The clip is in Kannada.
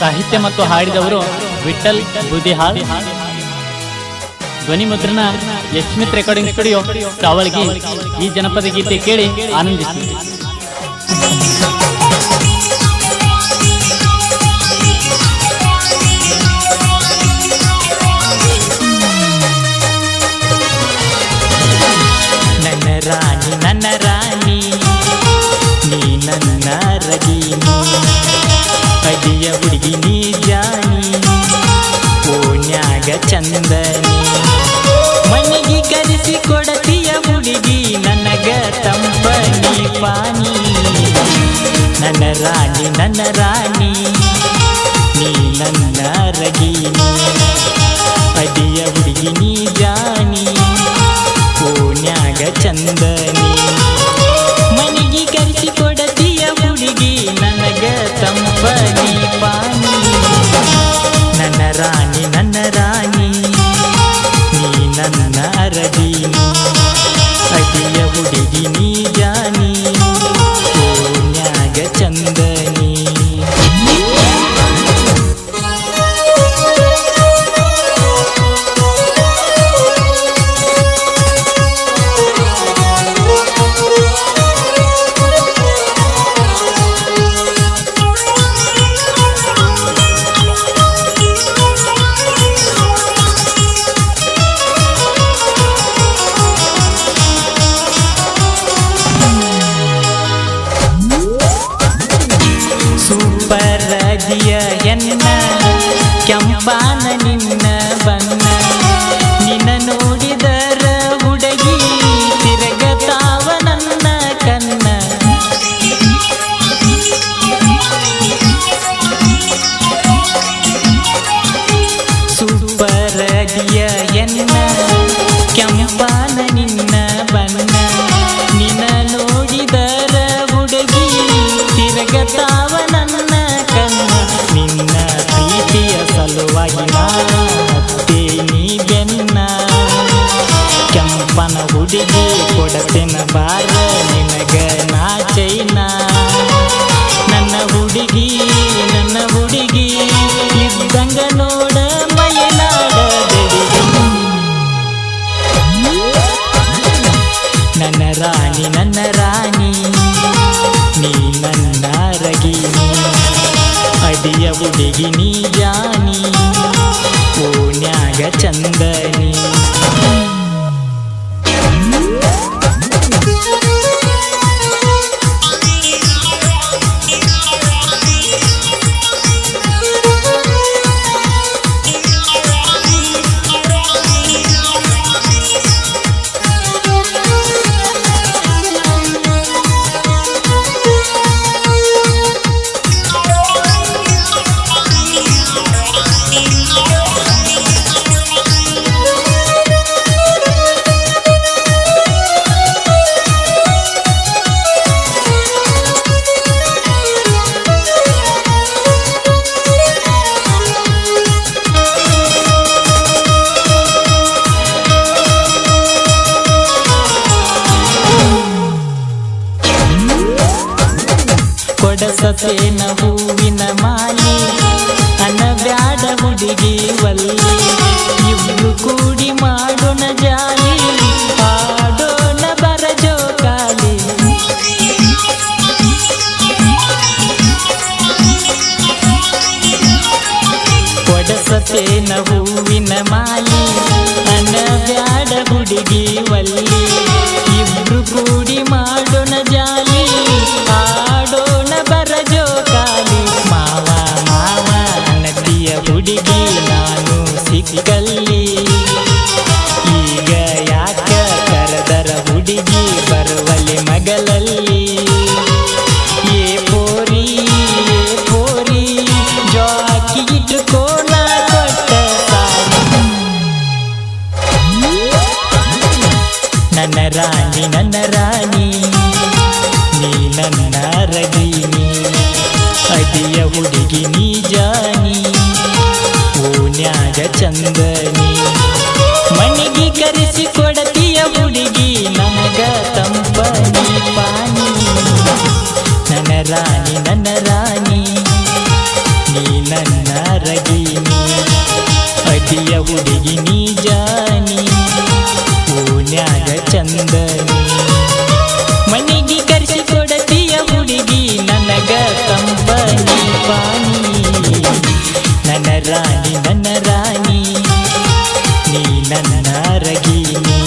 ಸಾಹಿತ್ಯ ಮತ್ತು ಹಾಡಿದವರು ವಿಠಲ್ ಬುದಿಹಾಲ್ ಧ್ವನಿ ಮುದ್ರಣ ಯಶ್ಮಿತ್ ರೆಕಾರ್ಡಿಂಗ್ ಸ್ಟುಡಿಯೋ ಕಾವಳಗಿ ಈ ಜನಪದ ಗೀತೆ ಕೇಳಿ ಆನಂದಿಸಿ. ನನ್ನ ರಾಣಿ ನನ್ನ ರಾಣಿ, ನೀ ನನ್ನ ರಗೀನಿ ನನ್ನ ರಾಣಿ ನನ್ನ ರಾಣಿ ನೀ ನನ್ನ ರಗಿನಿ ಅಡಿಯ ಹುಡುಗಿ ನೀ ಜಾನಿ ಓಣ್ಯಾಗ ಚಂದನಿ ಸೂಪರದಿಯ ಎನ್ನ ಕೆಂಪಾನ ಹುಡುಗಿ ನೀ ಜಾನಿ ಓಣ್ಯಾಗ ಚಂದನಿ. ಕೊಡಸತೇನ ಹೂವಿನ ಮಾಲಿ ಅನಬ್ಯಾಡ ಹುಡುಗಿ ವಲ್ಲಿ. ಇಬ್ರು ಕೂಡಿ ಮಾಡೋಣ ಜಾಲಿ ಆಡೋಣ ಬರ ಜೋಕಾಲಿ ಕೊಡಸತೇನ ಹೂವಿನ ಮಾಲಿ ಅನಬ್ಯಾಡ ಹುಡುಗಿ ವಲ್ಲಿ. ನಾನು ಸಿಕ್ಕಲ್ಲಿ ಈಗ ಯಾಕ ಕರೆದರ ಹುಡುಗಿ ಬರುವಲ್ಲಿ ಮಗಲಲ್ಲಿ ಏ ಪೋರಿ ಏ ಪೋರಿ ಜಾಕಿ ಇಟ್ಟುಕೋಣ ಕೊಟ್ಟ ಸಾರಿ ನನ್ನ ರಾಣಿ ನನ್ನ ರಾಣಿ ನೀ ನನ್ನ ರಗೀನಿ ಅಡಿಯ ಹುಡುಗಿ ನೀ ಚಂದನಿ. ಮಣಿಗೆ ಕರೆಸಿ ಕೊಡತಿಯ ಹುಡುಗಿ, ನನಗ ತಂಪನಿ ಪಾನಿ ನನ್ನ ರಾಣಿ ನನ್ನ ರಾಣಿ, ನೀ ನನ್ನ ರಗಿನಿ ಅದಿಯ ಹುಡುಗಿ, ನೀ ಜಾನಿ ಓನ್ಯಾಗ ಚಂದನಿ. ಮನೆಗೆ ಕರೆಸಿ ಕೊಡತಿಯ ಹುಡುಗಿ, ನನಗ ಕಂಪನಿ ಪಾನಿ ನನ್ನ ರಾಣಿ, ನನ್ನ ನಾರಗಿನಿ